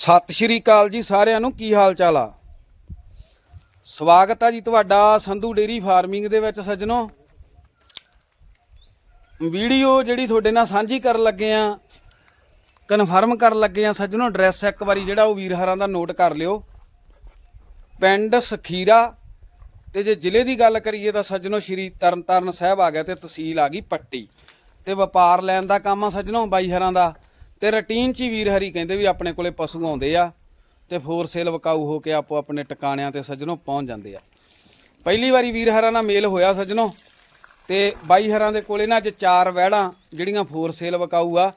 ਸਤਿ ਸ਼੍ਰੀ ਅਕਾਲ ਜੀ ਸਾਰਿਆਂ ਨੂੰ, ਕੀ ਹਾਲ ਚਾਲ ਆ? ਸਵਾਗਤ ਆ ਜੀ ਤੁਹਾਡਾ ਸੰਧੂ ਡੇਰੀ ਫਾਰਮਿੰਗ ਦੇ ਵਿੱਚ ਸੱਜਣੋ। ਵੀਡੀਓ ਜਿਹੜੀ ਤੁਹਾਡੇ ਨਾਲ ਸਾਂਝੀ ਕਰਨ ਲੱਗੇ ਆ ਕਨਫਰਮ ਕਰਨ ਲੱਗੇ ਆ ਸੱਜਣੋ ਐਡਰੈਸ ਇੱਕ ਵਾਰੀ ਜਿਹੜਾ ਉਹ ਵੀਰ ਹਰਾਂ ਦਾ ਨੋਟ ਕਰ ਲਿਓ। ਪਿੰਡ ਸਖੀਰਾ ਤੇ ਜੇ ਜ਼ਿਲ੍ਹੇ ਦੀ ਗੱਲ ਕਰੀਏ ਤਾਂ ਸੱਜਣੋ ਸ਼੍ਰੀ ਤਰਨਤਾਰਨ ਸਾਹਿਬ ਆ ਗਿਆ ਤੇ ਤਹਿਸੀਲ ਆ ਗਈ ਪੱਟੀ। ਤੇ ਵਪਾਰ ਲੈਣ ਦਾ ਕੰਮ ਆ ਸੱਜਣੋ ਬਾਈ ਹਰਾਂ ਦਾ। ਤੇ ਰੁਟੀਨ ਚ ਹੀ ਵੀਰ ਹਰੀ ਕਹਿੰਦੇ ਵੀ ਆਪਣੇ ਕੋਲੇ ਪਸ਼ੂ ਆਉਂਦੇ ਆ ਤੇ ਫੋਰ ਸੇਲ ਵਕਾਊ ਹੋ ਕੇ ਆਪੋ ਆਪਣੇ ਟਿਕਾਣਿਆਂ ਤੇ ਸੱਜਣੋ ਪਹੁੰਚ ਜਾਂਦੇ ਆ। ਪਹਿਲੀ ਵਾਰੀ ਵੀਰ ਹਰਾਂ ਨਾਲ ਮੇਲ ਹੋਇਆ ਸੱਜਣੋ ਤੇ ਬਾਈ ਹਰਾਂ ਦੇ ਕੋਲੇ ਨਾ ਅੱਜ ਚਾਰ ਵਹਿੜਾਂ ਜਿਹੜੀਆਂ ਫੋਰ ਸੇਲ ਵਕਾਊ ਆ।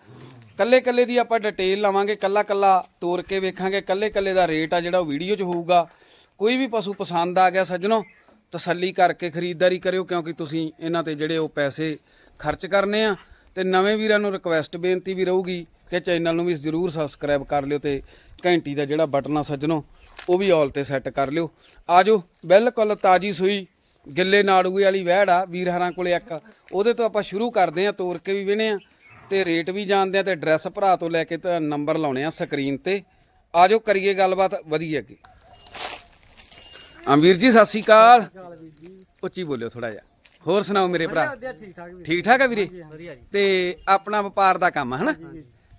ਕੱਲੇ ਕੱਲੇ ਦੀ ਆਪਾਂ ਡਿਟੇਲ ਲਾਵਾਂਗੇ ਕੱਲਾ ਕੱਲਾ ਤੋਰ ਕੇ ਵੇਖਾਂਗੇ ਕੱਲੇ ਕੱਲੇ ਦਾ ਰੇਟ ਆ ਜਿਹੜਾ ਉਹ ਵੀਡੀਓ 'ਚ ਹੋਊਗਾ। ਕੋਈ ਵੀ ਪਸ਼ੂ ਪਸੰਦ ਆ ਗਿਆ ਸੱਜਣੋ, ਤਸੱਲੀ ਕਰਕੇ ਖਰੀਦਦਾਰੀ ਕਰਿਓ ਕਿਉਂਕਿ ਤੁਸੀਂ ਇਹਨਾਂ ਤੇ ਜਿਹੜੇ ਉਹ ਪੈਸੇ ਖਰਚ ਕਰਨੇ ਆ ਤੇ ਨਵੇਂ ਵੀਰਾਂ ਨੂੰ ਰਿਕਵੈਸਟ ਬੇਨਤੀ ਵੀ ਰਹੂਗੀ ਕਿ ਚੈਨਲ ਨੂੰ ਵੀ ਜ਼ਰੂਰ ਸਬਸਕ੍ਰਾਈਬ ਕਰ ਲਿਓ ਤੇ ਘੰਟੀ ਦਾ ਜਿਹੜਾ ਬਟਨ ਆ ਸੱਜਣੋ ਉਹ ਵੀ ਆਲ ਤੇ ਸੈੱਟ ਕਰ ਲਿਓ। ਆਜੋ ਬਿਲਕੁਲ ਤਾਜੀ ਸੂਈ ਗਿੱਲੇ ਨਾੜੂਏ ਵਾਲੀ ਵਹਿੜ ਆ ਵੀਰ ਹਰਾਂ ਕੋਲੇ ਇੱਕ। ਉਹਦੇ ਤੋਂ ਆਪਾਂ ਸ਼ੁਰੂ ਕਰਦੇ ਆ ਤੋਰ ਕੇ ਵੀ ਵਿਨੇ ਆ ਤੇ ਰੇਟ ਵੀ ਜਾਣਦੇ ਆ ਤੇ ਐਡਰੈਸ ਭਰਾ ਤੋਂ ਲੈ ਕੇ ਤੇ ਨੰਬਰ ਲਾਉਣੇ ਆ ਸਕਰੀਨ ਤੇ। ਆਜੋ ਕਰੀਏ ਗੱਲਬਾਤ ਵਧੀਆ ਅੱਗੇ। ਅਮੀਰ ਜੀ ਸਤਿ ਸ਼੍ਰੀ ਅਕਾਲ। ਉੱਚੀ ਬੋਲਿਓ ਥੋੜਾ ਜਿਹਾ। ਹੋਰ ਸੁਣਾਓ ਮੇਰੇ ਭਰਾ? ਠੀਕ ਠਾਕ ਵੀਰ। ਠੀਕ ਠਾਕ ਆ ਵੀਰੇ? ਤੇ ਆਪਣਾ ਵਪਾਰ ਦਾ ਕੰਮ ਹੈ ਹਨਾ?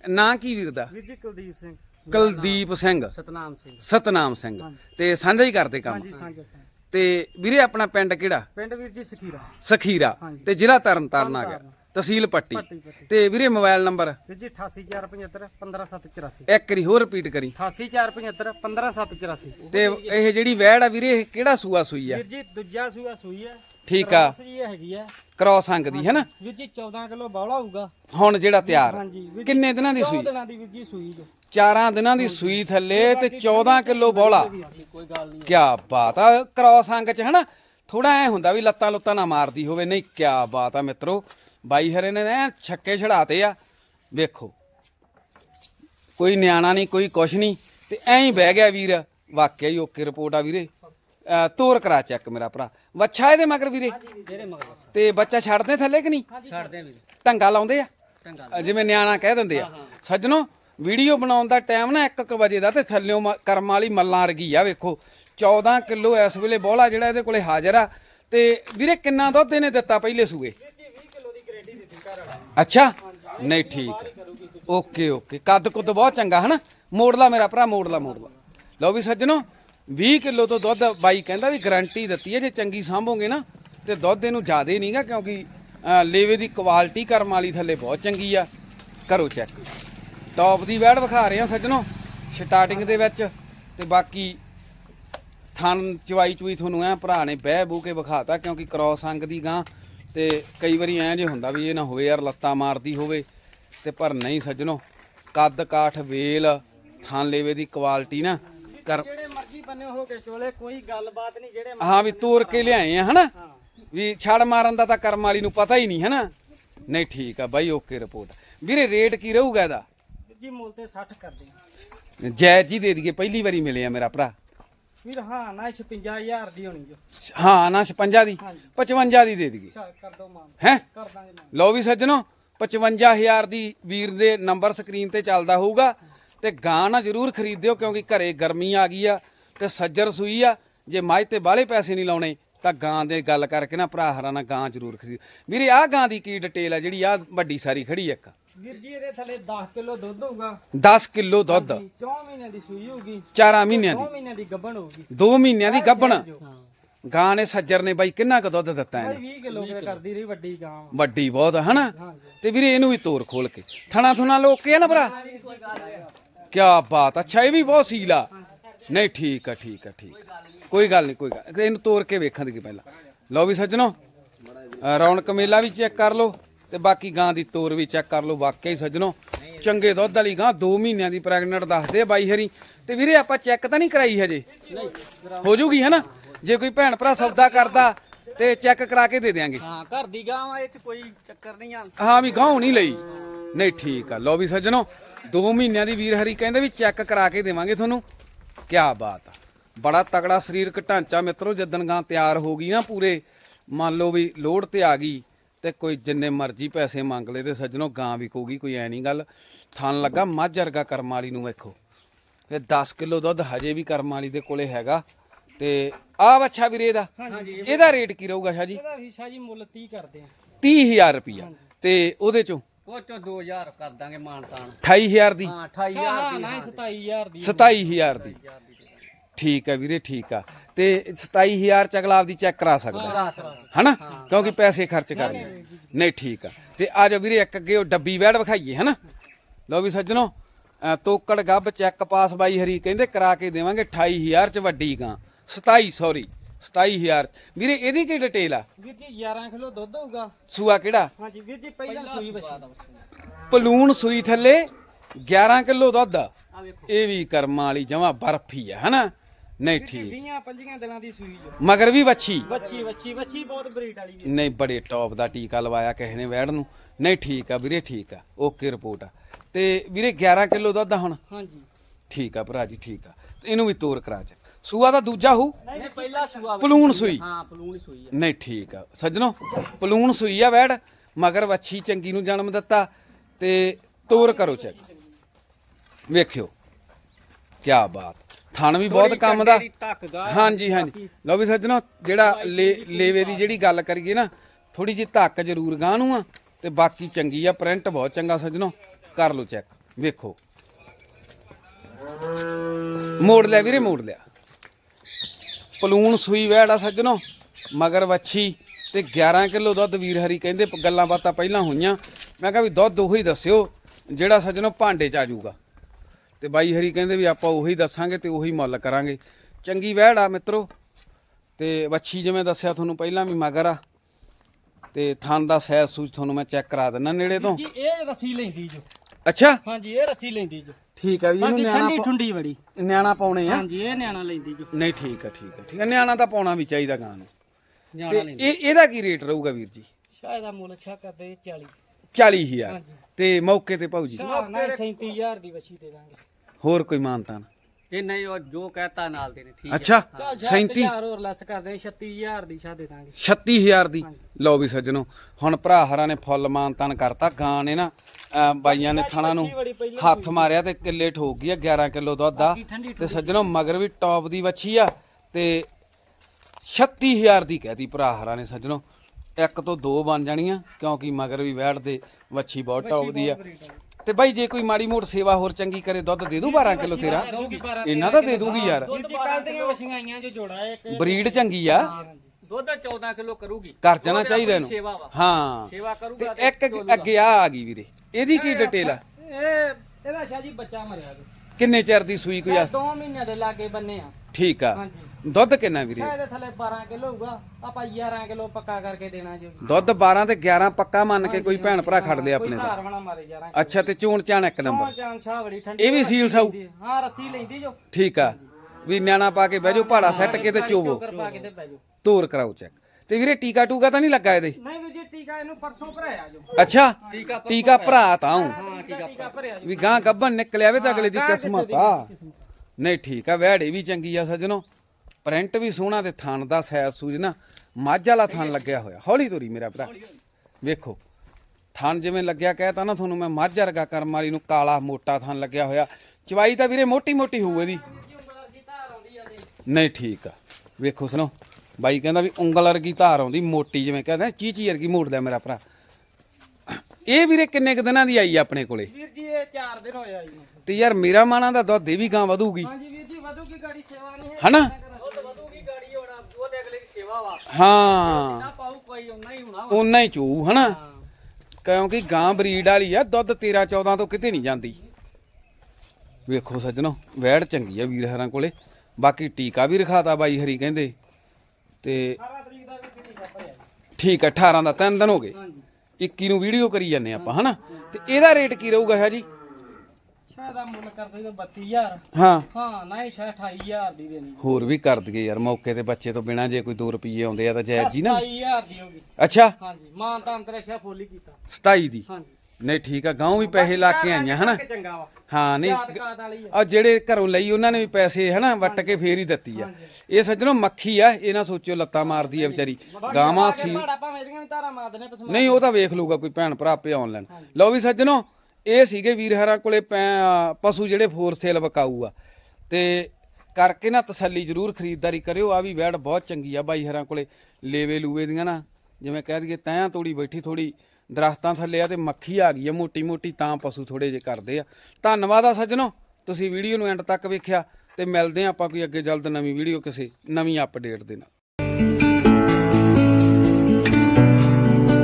ਨਾਂ ਕੀ ਵੀਰ ਦਾ ਵੀਰ ਜੀ ਕੁਲਦੀਪ ਸਿੰਘ। ਕੁਲਦੀਪ ਸਿੰਘ। ਸਤਨਾਮ ਸਿੰਘ। ਸਤਨਾਮ ਸਿੰਘ। ਤੇ ਸਾਂਝਾ ਹੀ ਕਰਦੇ ਕੰਮ। ਹਾਂਜੀ ਸਾਂਝਾ ਸਿੰਘ ਤੇ ਵੀਰੇ ਆਪਣਾ ਪਿੰਡ ਕਿਹੜਾ? ਪਿੰਡ ਵੀਰ ਜੀ ਸਖੀਰਾ। ਸਖੀਰਾ। ਤੇ ਜ਼ਿਲ੍ਹਾ ਤਰਨਤਾਰਨ ਆ ਗਿਆ। ਤਹਿਸੀਲ ਪੱਟੀ। ਪੱਟੀ ਪੱਟੀ। ਤੇ ਵੀਰੇ ਮੋਬਾਈਲ ਨੰਬਰ? ਵੀਰ ਜੀ 88475 15784 ਇੱਕ ਵਾਰੀ ਹੋਰ ਰਿਪੀਟ ਕਰੀ। 88475 15784 ਤੇ ਇਹ ਜਿਹੜੀ ਵੈੜ ਆ ਵੀਰੇ ਇਹ ਕਿਹੜਾ ਸੂਆ ਸੂਈ ਆ? ਵੀਰ ਜੀ ਦੂਜਾ ਸੂਆ ਸੂਈ ਹੈ ਠੀਕ ਆ। ਕ੍ਰਾਸ ਜੀ ਇਹ ਹੈਗੀ ਹੈ ਕ੍ਰੋਸ ਅੰਗ ਦੀ ਹੈ ਨਾ ਵੀਰ ਜੀ 14 ਕਿਲੋ ਬੌਲਾ ਹੋਊਗਾ। ਹੁਣ ਜਿਹੜਾ ਤਿਆਰ। ਹਾਂਜੀ ਵੀਰ ਜੀ ਕਿੰਨੇ ਦਿਨਾਂ ਦੀ ਸੂਈ? ਦਿਨਾਂ ਦੀ ਵੀਰ ਜੀ ਸੂਈ ਜੋ। ਚਾਰਾਂ ਦਿਨਾਂ ਦੀ ਸੂਈ ਥੱਲੇ ਤੇ 14 ਕਿਲੋ ਬੋਲਾ। ਕੋਈ ਗੱਲ ਨਹੀਂ। ਕੀ ਬਾਤ ਆ। ਕ੍ਰੋਸ ਅੰਗ ਚ ਹਨਾ? ਥੋੜਾ ਐ ਹੁੰਦਾ ਵੀ ਲੱਤਾਂ ਲੁੱਤਾਂ ਨਾ ਮਾਰਦੀ ਹੋਵੇ। ਨਹੀਂ ਕੀ ਬਾਤ ਆ ਮਿੱਤਰੋ। ਬਾਈ ਹਰੇ ਨੇ ਐ ਛੱਕੇ ਛੜਾਤੇ ਆ ਵੇਖੋ। ਕੋਈ ਨਿਆਣਾ ਨਹੀਂ ਕੋਈ ਕੁਛ ਨਹੀਂ ਤੇ ਐਂ ਹੀ ਬਹਿ ਗਿਆ ਵੀਰ। ਵਾਕਿਆ ਹੀ ਓਕੇ ਰਿਪੋਰਟ ਆ ਵੀਰੇ। ਤੋਰ ਕਰਾ ਚੈੱਕ ਮੇਰਾ ਭਰਾ। ਵੱਛਾ ਇਹਦੇ ਮਗਰ ਵੀਰੇ? ਤੇ ਬੱਚਾ ਛੱਡਦੇ ਥੱਲੇ ਕਿ ਨਹੀਂ? ਛੱਡਦੇ ਵੀਰ। ਢੰਗਾ ਲਾਉਂਦੇ ਆ? ਜਿਵੇਂ ਨਿਆਣਾ ਕਹਿ ਦਿੰਦੇ ਆ। ਸੱਜਣੋ ਵੀਡੀਓ ਬਣਾਉਣ ਦਾ ਟਾਈਮ ਨਾ 1:00 ਵਜੇ ਦਾ ਤੇ ਥੱਲਿਓਂ ਕਰਮ ਵਾਲੀ ਮੱਲਾਂ ਵਰਗੀ ਆ ਵੇਖੋ। 14 ਕਿਲੋ ਇਸ ਵੇਲੇ ਬੋਲਾ ਜਿਹੜਾ ਇਹਦੇ ਕੋਲੇ ਹਾਜ਼ਰ ਆ। ਤੇ ਵੀਰੇ ਕਿੰਨਾ ਦੁੱਧ ਇਹਨੇ ਦਿੱਤਾ ਪਹਿਲੇ ਸੂਏ ਜੀ 20 ਕਿਲੋ ਦੀ ਗਰੇਡੀ ਦਿੱਤੀ ਘਰ ਵਾਲਾ ਅੱਛਾ? ਨਹੀਂ ਠੀਕ ਓਕੇ ਓਕੇ। ਕੱਦ ਕੁੱਦ ਬਹੁਤ ਚੰਗਾ, ਹਨਾ? ਮੋੜ ਲਾ ਮੇਰਾ ਭਰਾ, ਮੋੜਲਾ ਮੋੜਲਾ। ਲਓ ਵੀ ਸੱਜਣੋ 20 ਕਿਲੋ ਤੋਂ ਦੁੱਧ ਬਾਈ ਕਹਿੰਦਾ ਵੀ ਗਾਰੰਟੀ ਦਿੱਤੀ ਹੈ, ਜੇ ਚੰਗੀ ਸਾਂਭੋਗੇ ਨਾ, ਤੇ ਦੁੱਧ ਇਹਨੂੰ ਜ਼ਿਆਦਾ ਜ਼ਿਆਦੇ ਨਹੀਂਗਾ, ਕਿਉਂਕਿ ਲੇਵੇ ਦੀ ਕੁਆਲਿਟੀ ਕਰਮ ਵਾਲੀ ਥੱਲੇ ਬਹੁਤ ਚੰਗੀ ਆ। ਕਰੋ ਚੈੱਕ ਟੌਪ ਦੀ ਵੈੜ ਵਿਖਾ ਰਹੇ ਆ ਸੱਜਣੋ ਸਟਾਰਟਿੰਗ ਦੇ ਵਿੱਚ। ਤੇ ਬਾਕੀ ਥਣ ਚਵਾਈ ਚੁਈ ਤੁਹਾਨੂੰ ਐ ਭਰਾ ਨੇ ਬਹਿ ਬੂ ਕੇ ਵਿਖਾਤਾ, ਕਿਉਂਕਿ ਕ੍ਰੋਸ ਅੰਗ ਦੀ ਗਾਂ ਤੇ ਕਈ ਵਾਰੀ ਐ ਜੇ ਹੁੰਦਾ ਵੀ ਇਹ ਨਾ ਹੋਵੇ ਯਾਰ ਲੱਤਾਂ ਮਾਰਦੀ ਹੋਵੇ ਤੇ ਪਰ ਨਹੀਂ ਸੱਜਣੋ ਕੱਦ ਕਾਠ ਵੇਲ ਥਣ ਲੇਵੇ ਦੀ ਕੁਆਲਿਟੀ ਨਾ ਕਰ ਜਿਹੜੇ ਮਰਜ਼ੀ ਬੰਨੇ ਹੋ ਕੇ ਚੋਲੇ ਕੋਈ ਗੱਲਬਾਤ ਨਹੀਂ ਜਿਹੜੇ ਹਾਂ ਵੀ ਤੋਰ ਕੇ ਲਿਆਏ ਆ ਹਨਾ? ਵੀ ਛੜ ਮਾਰਨ ਦਾ ਤਾਂ ਕਰਮ ਵਾਲੀ ਨੂੰ ਪਤਾ ਹੀ ਨਹੀਂ ਹਨਾ? ਨਹੀਂ ਠੀਕ ਆ ਬਾਈ ਓਕੇ ਰਿਪੋਰਟ। ਵੀਰੇ ਰੇਟ ਕੀ ਰਹੂਗਾ ਇਹਦਾ? ਜੀ ਮੁੱਲ ਤੇ 60 ਕਰਦੇ ਆ ਜਾਇਜ਼ ਜੀ ਦੇ ਦਈਏ ਪਹਿਲੀ ਵਾਰੀ ਮਿਲੇ ਆ ਮੇਰਾ ਭਰਾ। ਵੀਰ ਹਾਂ ਨਾ 56000 ਦੀ ਹੋਣੀ ਜੋ। ਹਾਂ ਨਾ 56 ਦੀ। 55 ਦੀ ਦੇ ਦਈਏ। ਚੱਲ ਕਰ ਦੋ ਮਾਨ ਹੈ? ਕਰ ਦਾਂਗੇ ਮਾਨ ਲਓ ਵੀ ਸੱਜਣੋ 55000 ਦੀ ਵੀਰ ਦੇ ਨੰਬਰ ਸਕਰੀਨ ਤੇ ਚੱਲਦਾ ਹੋਊਗਾ। ਤੇ ਗਾਂ ਨਾ ਜ਼ਰੂਰ ਖਰੀਦਿਓ ਕਿਉਂਕਿ ਘਰੇ ਗਰਮੀ ਆ ਗਈ ਆ ਤੇ ਸੱਜਰ ਸੂਈ ਆ। ਜੇ ਮੱਝ ਤੇ ਬਾਹਲੇ ਪੈਸੇ ਨਹੀਂ ਲਾਉਣੇ ਤਾਂ ਗਾਂ ਦੇ ਗੱਲ ਕਰਕੇ ਨਾ ਭਰਾ ਹਰਾਂ ਨਾਲ ਗਾਂ ਜ਼ਰੂਰ ਖਰੀਦ ਵੀਰੇ ਆਹ ਗਾਂ ਦੀ ਕੀ ਡਿਟੇਲ ਆ ਜਿਹੜੀ ਆ ਵੱਡੀ ਸਾਰੀ ਖੜੀ ਇੱਕ? ਵੀਰ ਜੀ ਇਹਦੇ ਥੱਲੇ 10 ਕਿਲੋ ਦੁੱਧ ਹੋਊਗਾ। 10 ਕਿਲੋ ਦੁੱਧ। 4 ਮਹੀਨਿਆਂ ਦੀ ਸੂਈ ਹੋਊਗੀ। 4 ਮਹੀਨਿਆਂ 2 ਦੀ ਮਹੀਨਿਆਂ ਦੀ ਗੱਭਣ ਹੋਊਗੀ। 2 ਮਹੀਨਿਆਂ ਦੀ ਗੱਭਣ ਗਾਂ ਨੇ ਸੱਜਰ ਨੇ ਬਾਈ ਕਿੰਨਾ ਕੁ ਦੁੱਧ ਦਿੱਤਾ ਇਹਨੇ? 20 ਕਿਲੋ ਕਿਤੇ ਕਰਦੀ ਰਹੀ ਵੱਡੀ ਗਾਂ। ਵਾ। ਵੱਡੀ ਬਹੁਤ ਆ, ਹਨਾ? ਹਾਂਜੀ। ਤੇ ਵੀਰੇ ਇਹਨੂੰ ਵੀ ਤੋਰ ਖੋਲ ਕੇ। ਥਣਾ ਥੁਣਾ ਲੋਕੇ ਆ ਨਾ ਭਰਾ? ਕੀ ਬਾਤ ਅੱਛਾ ਇਹ ਵੀ ਬਹੁਤ ਸੀਲ ਨਹੀਂ ਠੀਕ ਆ ਠੀਕ ਆ ਠੀਕ। ਕੋਈ ਗੱਲ ਨਹੀਂ ਕੋਈ ਗੱਲ ਇਹਨੂੰ ਤੋੜ ਕੇ ਵੇਖਾਂ ਦੀ ਪਹਿਲਾਂ। ਲਓ ਵੀ ਸੱਜਣੋ ਰੌਣਕ ਮੇਲਾ ਵੀ ਚੈੱਕ ਕਰ ਲਓ। ਤੇ ਬਾਕੀ ਗਾਂ ਦੀ ਤੋਰ ਵੀ ਚੈੱਕ ਕਰ ਲਓ ਵਾਕਿਆ ਹੀ ਸੱਜਣੋ। ਚੰਗੇ ਦੁੱਧ ਵਾਲੀ ਗਾਂ 2 ਮਹੀਨਿਆਂ ਦੀ ਪ੍ਰੈਗਨੈਂਟ ਦੱਸਦੇ ਆ ਬਾਈ ਹਰੀ। ਤੇ ਵੀਰੇ ਆਪਾਂ ਚੈੱਕ ਤਾਂ ਨਹੀਂ ਕਰਾਈ ਹਜੇ? ਹੋ ਜੂਗੀ ਹੈ ਨਾ ਜੇ ਕੋਈ ਭੈਣ ਭਰਾ ਸੌਦਾ ਕਰਦਾ ਤੇ ਚੈੱਕ ਕਰਾ ਕੇ ਦੇ ਦੇਾਂਗੇ ਹਾਂ ਘਰ ਦੀ ਗਾਂ ਵਾ ਇਹ ਚ ਕੋਈ ਚੱਕਰ ਨਹੀਂ ਆ। ਹਾਂ ਵੀ ਗਾਉ ਨਹੀਂ ਲਈ। ਨਹੀਂ ਠੀਕ ਆ। ਲਓ ਵੀ ਸੱਜਣੋ 2 ਮਹੀਨਿਆਂ ਦੀ ਵੀਰ ਹਰੀ ਕਹਿੰਦੇ ਵੀ ਚੈੱਕ ਕਰਾ ਕੇ ਦੇਵਾਂਗੇ ਤੁਹਾਨੂੰ। ਕੀ ਬਾਤ ਆ। ਬੜਾ ਤਗੜਾ ਸਰੀਰਕ ਢਾਂਚਾ ਮਿੱਤਰੋ ਜਦਨ ਗਾਂ ਤਿਆਰ ਹੋ ਗਈ ਨਾ ਪੂਰੇ ਮੰਨ ਲਓ ਵੀ ਲੋਡ ਤੇ ਆ ਗਈ। ਤੇ ਕੋਈ ਜਿੰਨੇ ਮਰਜ਼ੀ ਪੈਸੇ ਮੰਗ ਲਏ ਤੇ ਸੱਜਣੋ ਗਾਂ ਵੀ ਕਹੂਗੀ ਕੋਈ ਐ ਨਹੀਂ ਗੱਲ। ਥਣ ਲੱਗਾ ਮੱਝ ਵਰਗਾ ਕਰਮ ਵਾਲੀ ਨੂੰ ਵੇਖੋ। ਫਿਰ 10 ਕਿਲੋ ਦੁੱਧ ਹਜੇ ਵੀ ਕਰਮ ਵਾਲੀ ਦੇ ਕੋਲੇ ਹੈਗਾ। ਤੇ ਆ ਬੱਚਾ ਵੀਰੇ ਦਾ ਇਹਦਾ ਰੇਟ ਕੀ ਰਹੂਗਾ ਸ਼ਾਹ ਜੀ? ਇਹਦਾ ਵੀ ਸ਼ਾਹ ਜੀ ਮੁੱਲ 30 ਕਰਦੇ ਆ। 30000 ਰੁਪਿਆ ਤੇ ਉਹਦੇ ਚੋਂ? ਉਹ ਚੋਂ 2000 ਕਰ ਦਾਂਗੇ ਮਾਨਤਾਨ। 28000 ਦੀ। ਹਾਂ 28000 ਦੀ ਨਾ 27000 ਦੀ। 27000 ਦੀ। ਠੀਕ ਹੈ ਵੀਰੇ ਠੀਕ ਆ। ਤੇ 27000 ਚ ਅਗਲਾ ਆਪਦੀ ਚੈੱਕ ਕਰਾ ਸਕਦਾ ਹਨਾ? ਕਿਉਂਕਿ ਪੈਸੇ ਖਰਚ ਕਰਨੇ ਨਹੀਂ ਠੀਕ ਆ। ਤੇ ਆ ਜਾ ਵੀਰੇ ਇੱਕ ਅੱਗੇ ਉਹ ਡੱਬੀ ਵੈੜ ਵਿਖਾਈਏ ਹਨਾ? ਲਓ ਵੀ ਸੱਜਣੋ ਅ, ਤੋਕੜ ਗੱਬ ਚੈੱਕ ਪਾਸ ਬਾਈ ਹਰੀ ਕਹਿੰਦੇ ਕਰਾ ਕੇ ਦੇਵਾਂਗੇ 28000 ਚ ਵੱਡੀ ਗਾਂ। 27 ਸੌਰੀ 27000 ਵੀਰੇ ਇਹਦੀ ਕੀ ਡਿਟੇਲ ਆ? ਵੀਰ ਜੀ 11 ਕਿਲੋ ਦੁੱਧ ਹੋਊਗਾ। ਸੂਆ ਕਿਹੜਾ? ਹਾਂਜੀ ਵੀਰ ਜੀ ਪਹਿਲਾਂ ਸੂਈ ਬੱਚੀ ਪਲੂਣ ਸੂਈ ਥੱਲੇ 11 ਕਿਲੋ ਦੁੱਧ। ਆ। ਆ ਵੇਖੋ। ਇਹ ਵੀ ਕਰਮਾਂ ਵਾਲੀ ਜਮਾ ਬਰਫੀ ਆ ਹਨਾ? ਨਹੀਂ ਠੀਕ। 20 25 ਦਿਨਾਂ ਦੀ ਸੂਈ ਜੋ। ਮਗਰ ਵੀ ਵੱਛੀ। ਬੱਚੀ ਬੱਚੀ ਬੱਚੀ ਬਹੁਤ ਬਰੀਡ ਵਾਲੀ ਵੀ। ਨਹੀਂ ਬੜੇ ਟੌਪ ਦਾ ਟੀਕਾ ਲਵਾਇਆ ਕਿਸੇ ਨੇ ਵੈੜ ਨੂੰ। ਨਹੀਂ ਠੀਕ ਆ ਵੀਰੇ ਠੀਕ ਆ। ਓਕੇ ਰਿਪੋਰਟ ਆ। ਤੇ ਵੀਰੇ 11 ਕਿਲੋ ਦੁੱਧ ਆ ਹੁਣ? ਹਾਂਜੀ। ਠੀਕ ਆ ਭਰਾ ਜੀ ਠੀਕ ਆ। ਤੇ ਇਹਨੂੰ ਵੀ ਤੋਰ ਕਰਾ ਚ। ਸੂਆ ਦਾ ਦੂਜਾ ਹੂ? ਨਹੀਂ ਪਹਿਲਾ ਸੂਆ ਪਲੂਣ ਸੂਈ। ਹਾਂ ਪਲੂਣ ਸੂਈ ਆ। ਨਹੀਂ ਠੀਕ ਆ। ਸੱਜਣੋ ਪਲੂਣ ਸੂਈ ਆ ਵੈੜ ਮਗਰ ਵੱਛੀ ਚੰਗੀ ਨੂੰ ਜਨਮ ਦਿੱਤਾ। ਤੇ ਤੋਰ ਕਰੋ ਚੈੱਕ। ਵੇਖਿਓ। ਕੀ ਬਾਤ। ਥਣ ਵੀ ਬਹੁਤ ਕੰਮ ਦਾ। ਹਾਂਜੀ ਹਾਂਜੀ। ਲਓ ਵੀ ਸੱਜਣੋ ਜਿਹੜਾ ਲੇਵੇ ਦੀ ਜਿਹੜੀ ਗੱਲ ਕਰੀਏ ਨਾ ਥੋੜੀ ਜਿਹੀ ਧੱਕ ਜ਼ਰੂਰ ਗਾਂ ਨੂੰ ਆ ਤੇ ਬਾਕੀ ਚੰਗੀ ਆ ਪ੍ਰਿੰਟ ਬਹੁਤ ਚੰਗਾ ਸੱਜਣੋ। ਕਰ ਲਓ ਚੈੱਕ ਵੇਖੋ। ਮੋੜ ਲਿਆ ਵੀਰੇ ਮੋੜ ਲਿਆ। ਪਲੂਣ ਸੂਈ ਵੈੜ ਆ ਸੱਜਣੋ ਮਗਰ ਵੱਛੀ ਤੇ 11 ਕਿਲੋ ਦੁੱਧ ਵੀਰ ਹਰੀ ਕਹਿੰਦੇ ਗੱਲਾਂ ਬਾਤਾਂ ਪਹਿਲਾਂ ਹੋਈਆਂ। ਮੈਂ ਕਿਹਾ ਵੀ ਦੁੱਧ ਉਹੀ ਦੱਸਿਓ ਜਿਹੜਾ ਸੱਜਣੋ ਭਾਂਡੇ ਚ ਆ ਜਾਊਗਾ। ਤੇ ਬਾਈ ਹਰੀ ਕਹਿੰਦੇ ਵੀ ਆਪਾਂ ਉਹੀ ਦੱਸਾਂਗੇ ਤੇ ਉਹੀ ਮੁੱਲ ਕਰਾਂਗੇ। ਚੰਗੀ ਵਹਿੜ ਆ ਮਿੱਤਰੋ। ਤੇ ਵੱਛੀ ਜਿਵੇਂ ਦੱਸਿਆ ਤੁਹਾਨੂੰ ਪਹਿਲਾਂ ਵੀ ਮਗਰ ਆ। ਤੇ ਥਣ ਦਾ ਸੈਜ਼ ਸੂਝ ਤੁਹਾਨੂੰ ਮੈਂ ਚੈੱਕ ਕਰਾ ਦਿੰਦਾ ਨੇੜੇ ਤੋਂ। ਜੀ ਇਹ ਰੱਸੀ ਲੈਂਦੀ ਜੋ। ਅੱਛਾ? ਹਾਂਜੀ ਇਹ ਰੱਸੀ ਲੈਂਦੀ ਜੋ। ਠੀਕ ਆ ਵੀ ਇਹਨੂੰ ਨਿਆਣਾ ਠੰਡੀ ਠੁੰਡੀ ਬੜੀ। ਨਿਆਣਾ ਪਾਉਣੇ ਆ। ਹਾਂਜੀ ਇਹ ਨਿਆਣਾ ਲੈਂਦੀ ਜੋ। ਨਹੀਂ ਠੀਕ ਆ ਠੀਕ ਆ ਠੀਕ ਆ। ਨਿਆਣਾ ਤਾਂ ਪਾਉਣਾ ਵੀ ਚਾਹੀਦਾ ਗਾਂ ਨੂੰ। ਨਿਆਣਾ ਤੇ ਲੈਂਦੀ। ਇਹ ਇਹਦਾ ਕੀ ਰੇਟ ਰਹੂਗਾ ਵੀਰ ਜੀ? ਸ਼ਾਇਦ ਦਾ ਮੁੱਲ ਅੱਛਾ ਕਰਦੇ 40 40000 ਹਾਂਜੀ। ਤੇ ਮੌਕੇ ਤੇ ਭਾਊ ਜੀ। ਨਾ 37000 ਦੀ ਵਛੀ ਦੇ ਦਾਂਗੇ। ਹੋਰ ਕੋਈ ਮਾਨਤਾਨ? ਇਹ ਨਹੀਂ ਉਹ ਜੋ ਕਹਤਾ ਨਾਲ ਦੇ ਨੇ ਠੀਕ ਅੱਛਾ ਚੱਲ 37 37000 ਹੋਰ ਲੈਸ ਕਰਦੇ 36000 ਦੀ ਸ਼ਾਹ ਦੇ ਦਾਂਗੇ। 36000 ਦੀ? ਲਓ ਵੀ ਸੱਜਣੋ ਹੁਣ ਭਰਾ ਹਰਾਂ ਨੇ ਫੁੱਲ ਮਾਨਤਾਨ ਕਰਤਾ ਗਾਂ ਨੇ ਨਾ ਅਹ ਬਾਈਆਂ ਨੇ ਥਣਾ ਨੂੰ ਹੱਥ ਮਾਰਿਆ ਤੇ ਕਿੱਲੇ ਠੋਕ ਗਈ ਆ 11 ਕਿਲੋ ਦੁੱਧ ਆ। ਤੇ ਸੱਜਣੋ ਮਗਰ ਵੀ ਟੌਪ ਦੀ ਵੱਛੀ ਆ ਤੇ 36000 ਦੀ ਕਹਿਤੀ ਭਰਾ ਹਰਾਂ ਨੇ ਸੱਜਣੋ। ਇੱਕ ਤੋਂ ਦੋ ਬਣ ਜਾਣੀਆਂ ਕਿਉਂਕਿ ਮਗਰ ਵੀ ਵੈੜ ਦੇ ਵੱਛੀ ਬਹੁਤ ਟੌਪ ਦੀ ਆ। ਤੇ ਬਾਈ ਜੇ ਕੋਈ ਮਾੜੀ ਮੋਟ ਸੇਵਾ ਹੋਰ ਚੰਗੀ ਕਰੇ ਦੁੱਧ ਦੇ ਦੂ 12 ਕਿਲੋ ਤੇਰਾ। ਇਹਨਾਂ ਤਾਂ ਦੇ ਦੂਗੀ ਯਾਰ। ਵੀਰ ਜੀ ਕੱਲ ਦੀਆਂ ਵਛੀਆਂ ਆਈਆਂ ਜੋ ਜੋੜਾ ਇੱਕ ਬਰੀਡ ਚੰਗੀ ਆ। ਦੁੱਧ 14 ਕਿਲੋ ਕਰੂਗੀ। ਕਰ ਜਾਣਾ ਚਾਹੀਦਾ ਇਹਨੂੰ। ਹਾਂ। ਸੇਵਾ ਤੇ ਕਰੂਗਾ ਇੱਕ ਅੱਗੇ ਆ ਆ ਗਈ ਵੀਰੇ। ਇਹਦੀ ਕੀ ਡਿਟੇਲ ਆ? ਇਹ ਇਹਦਾ ਸ਼ਾਹ ਜੀ ਬੱਚਾ ਮਰਿਆ ਕਿੰਨੇ ਚਿਰ ਦੀ ਸੂਈ ਕੋਈ ਆ 2 ਮਹੀਨਿਆਂ ਦੇ ਲਾਗੇ ਬੰਨੇ ਆ। ਠੀਕ ਆ। ਹਾਂਜੀ। ਦੁੱਧ ਕਿੰਨਾ ਵੀਰੇ? ਸ਼ਾਇਦ ਇਹ ਥੱਲੇ 12 ਕਿਲੋ ਹੋਊਗਾ। ਆਪਾਂ 11 ਕਿਲੋ ਪੱਕਾ ਕਰਕੇ ਦੇਣਾ ਜੋ। ਦੁੱਧ 12 ਤੇ 11 ਪੱਕਾ ਮੰਨ ਕੇ ਕੋਈ ਭੈਣ ਭਰਾ ਖੜ ਲਿਆ ਆਪਣੇ ਕੋਈ ਦਾ ਧਾਰ ਵਾਲਾ ਮਾਰੇ 11 ਅੱਛਾ ਤੇ ਚੂਣ ਚਾਣ ਇੱਕ ਨੰਬਰ। ਜਾਨ ਸ਼ਾਹ ਬੜੀ ਠੰਡੀ ਇਹ ਵੀ ਸੀਲ ਸਾਊ? ਹਾਂ ਰੱਸੀ ਲੈਂਦੀ ਜੋ। ਠੀਕ ਆ। ਵੀ ਨਿਆਣਾ ਪਾ ਕੇ ਬਹਿ ਜਾਓ ਪਹਾੜਾ ਸੱਟ ਕੇ ਤੇ ਚੋਵੋ ਟੋਕਰ ਪਾ ਕੇ ਤੇ ਬਹਿ ਜਾਓ। ਤੋਰ ਕਰਾਓ ਚੈੱਕ। ਤੇ ਵੀਰੇ ਟੀਕਾ ਟੂਕਾ ਤਾਂ ਨਹੀਂ ਲੱਗਾ ਇਹਦੇ? ਨਹੀਂ ਵੀਰ ਜੀ ਟੀਕਾ ਇਹਨੂੰ ਪਰਸੋਂ ਭਰਾਇਆ ਜੋ। ਅੱਛਾ ਟੀਕਾ ਭਰਾ ਤਾਂ ਹੂੰ। ਹਾਂ ਟੀਕਾ ਭਰਿਆ ਜੋ ਵੀ ਗਾਂ ਗੱਬਨ ਨਿਕਲਿਆ ਵੇ ਤਾਂ ਅਗਲੇ ਦੀ ਕਿਸਮਤ ਆ। ਨਹੀਂ ਠੀਕ ਆ ਵਹਿੜੇ ਵੀ ਚੰਗੀ ਆ ਸੱਜਣੋ। ਪ੍ਰਿੰਟ ਵੀ ਸੋਹਣਾ ਤੇ ਥਣ ਦਾ ਸੈਜ਼ ਸੂਜ ਨਾ ਮੱਝ ਵਾਲਾ ਥਣ ਲੱਗਿਆ ਹੋਇਆ। ਹੌਲੀ ਤੋਰੀ ਮੇਰਾ ਭਰਾ। ਵੇਖੋ ਥਣ ਜਿਵੇਂ ਲੱਗਿਆ ਕਹਿਤਾ ਨਾ ਤੁਹਾਨੂੰ ਮੈਂ ਮੱਝ ਵਰਗਾ ਕਰਮ ਵਾਲੀ ਨੂੰ ਕਾਲਾ ਮੋਟਾ ਥਣ ਲੱਗਿਆ ਹੋਇਆ। ਚਵਾਈ ਤਾਂ ਵੀਰੇ ਮੋਟੀ ਮੋਟੀ ਹੋਊ ਇਹਦੀ। ਨਹੀਂ ਠੀਕ ਆ। ਵੇਖੋ ਸੁਣੋ ਬਾਈ ਕਹਿੰਦਾ ਵੀ ਉਂਗਲ ਵਰਗੀ ਧਾਰ ਆਉਂਦੀ ਮੋਟੀ ਜਿਵੇਂ ਕਹਿੰਦਾ ਚੀਚੀ ਵਰਗੀ ਮੋੜਦਾ ਮੇਰਾ ਭਰਾ। ਇਹ ਵੀਰੇ ਕਿੰਨੇ ਕੁ ਦਿਨਾਂ ਦੀ ਆਈ ਆਪਣੇ ਕੋਲੇ? ਵੀਰ ਜੀ ਇਹ 4 ਦਿਨ ਹੋਇਆ ਜੀ। ਤੇ ਯਾਰ ਮੇਰਾ ਮਾਣਾ ਦਾ ਦੁੱਧ ਇਹ ਵੀ ਗਾਂ ਵਧੂਗੀ। ਹਾਂਜੀ ਵੀਰ ਜੀ ਵਧੂ ਕੀ ਗਾੜੀ ਸੇਵਾ ਨਹੀਂ ਹੈ ਹਨਾ ਦੁੱਧ ਵਧੂਗੀ ਗਾੜੀ ਹੋਣਾ ਉਹਦੇ ਅਗਲੇ ਦੀ ਸੇਵਾ ਵਾ। ਹਾਂ। ਪਾਉ ਕੋਈ ਉਨਾ ਹੀ ਹੋਣਾ ਵਾ। ਉਨਾ ਹੀ ਚੂ ਹਨਾ? ਕਿਉਂਕਿ ਗਾਂ ਬਰੀਡ ਵਾਲੀ ਆ ਦੁੱਧ 13 14 ਤੋਂ ਕਿਤੇ ਨਹੀਂ ਜਾਂਦੀ। ਵੇਖੋ ਸੱਜਣੋ ਵੈੜ ਚੰਗੀ ਆ ਵੀਰ ਹਰਾਂ ਕੋਲੇ। ਬਾਕੀ ਟੀਕਾ ਵੀ ਰਖਾਤਾ ਬਾਈ ਹਰੀ ਕਹਿੰਦੇ। ਤੇ 18 ਤਰੀਕ ਦਾ ਵੀ ਕਿਹੜੀ ਛਾਪਿਆ ਠੀਕ ਆ 18 ਦਾ ਤਿੰਨ ਦਿਨ ਹੋ ਗਏ। ਹਾਂਜੀ। 21 ਨੂੰ ਵੀਡੀਓ ਕਰੀ ਜਾਂਦੇ ਆਪਾਂ ਹਨਾ? ਤੇ ਇਹਦਾ ਰੇਟ ਕੀ ਰਹੂਗਾ ਹੈ ਜੀ? ਸ਼ਾਇਦ ਆ ਮੁੱਲ ਕਰਦੇ ਤਾਂ 32000 ਹਾਂ। ਹਾਂ ਨਹੀਂ ਸ਼ਾਇਦ 28000 ਦੀ ਦੇਣੀ। ਹੋਰ ਵੀ ਕਰ ਦਈਏ ਯਾਰ ਮੌਕੇ ਤੇ ਬੱਚੇ ਤੋਂ ਬਿਨਾ ਜੇ ਕੋਈ 2 ਰੁਪਏ ਆਉਂਦੇ ਆ ਤਾਂ ਜਾਇਜ਼ ਜੀ ਨਾ। 27000 ਦੀ ਹੋਗੀ ਅੱਛਾ। ਹਾਂਜੀ ਮਾਂ ਤਾਂ ਅੰਤਰਾ ਸ਼ਾਹ ਫੋਲੀ ਕੀਤਾ। 27 ਦੀ? ਹਾਂਜੀ। ਨਹੀਂ ਠੀਕ ਆ ਗਾਉਂ ਵੀ ਪੈਸੇ ਲਾ ਕੇ ਆਈਆਂ ਹਨਾ? ਕਿ ਚੰਗਾ ਵਾ। ਹਾਂ ਨਹੀਂ ਯਾਦ ਕਾਦ ਵਾਲੀ ਆ। ਆ ਜਿਹੜੇ ਘਰੋਂ ਲਈ ਉਹਨਾਂ ਨੇ ਵੀ ਪੈਸੇ ਹਨਾ ਵੱਟ ਕੇ ਫੇਰ ਹੀ ਦਿੱਤੀ ਆ। ਇਹ ਸੱਜਣੋ ਮੱਖੀ ਆ ਇਹ ਨਾ ਸੋਚਿਓ ਲੱਤਾਂ ਮਾਰਦੀ ਆ ਵਿਚਾਰੀ। ਗਾਵਾਂ ਸੀ। ਭਾੜਾ ਭਾਵੇਂ ਇਹਦੀਆਂ ਵੀ ਧਾਰਾਂ ਮਾਰਦੇ ਨੇ ਪਸਮਾ ਨਹੀਂ ਉਹ ਤਾਂ ਵੇਖ ਲੂਗਾ ਕੋਈ ਭੈਣ ਭਰਾ ਆਪੇ ਆਨਲਾਈਨ। ਲਓ ਵੀ ਸੱਜਣੋ ਇਹ ਸੀਗੇ ਵੀਰ ਹਰਾਂ ਕੋਲੇ ਪਸ਼ੂ ਜਿਹੜੇ ਫੋਰ ਸੇਲ ਵਿਕਾਊ ਆ। ਤੇ ਕਰਕੇ ਨਾ ਤਸੱਲੀ ਜ਼ਰੂਰ ਖਰੀਦਦਾਰੀ ਕਰਿਓ ਆ ਵੀ ਵੈੜ ਬਹੁਤ ਚੰਗੀ ਆ ਬਾਈ ਹਰਾਂ ਕੋਲੇ। ਲੇਵੇ ਲੂਵੇ ਦੀਆਂ ਨਾ, ਜਿਵੇਂ ਕਹਿ ਦਈਏ ਤੈਂ ਤੋੜੀ ਬੈਠੀ ਥੋੜੀ, ਦਰਖਤਾਂ ਥੱਲੇ ਆ ਤੇ ਮੱਖੀ ਆ ਗਈ ਆ ਮੋਟੀ ਮੋਟੀ ਤਾਂ ਪਸ਼ੂ ਥੋੜੇ ਜੇ ਕਰਦੇ ਆ। ਧੰਨਵਾਦ ਆ ਸੱਜਣੋ, ਤੁਸੀਂ ਵੀਡੀਓ ਨੂੰ ਐਂਡ ਤੱਕ ਵੇਖਿਆ ਤੇ ਮਿਲਦੇ ਆ ਆਪਾਂ ਕੋਈ ਅੱਗੇ ਜਲਦ ਨਵੀਂ ਵੀਡੀਓ ਕਿਸੇ ਨਵੀਂ ਅਪਡੇਟ ਦੇ ਨਾਲ।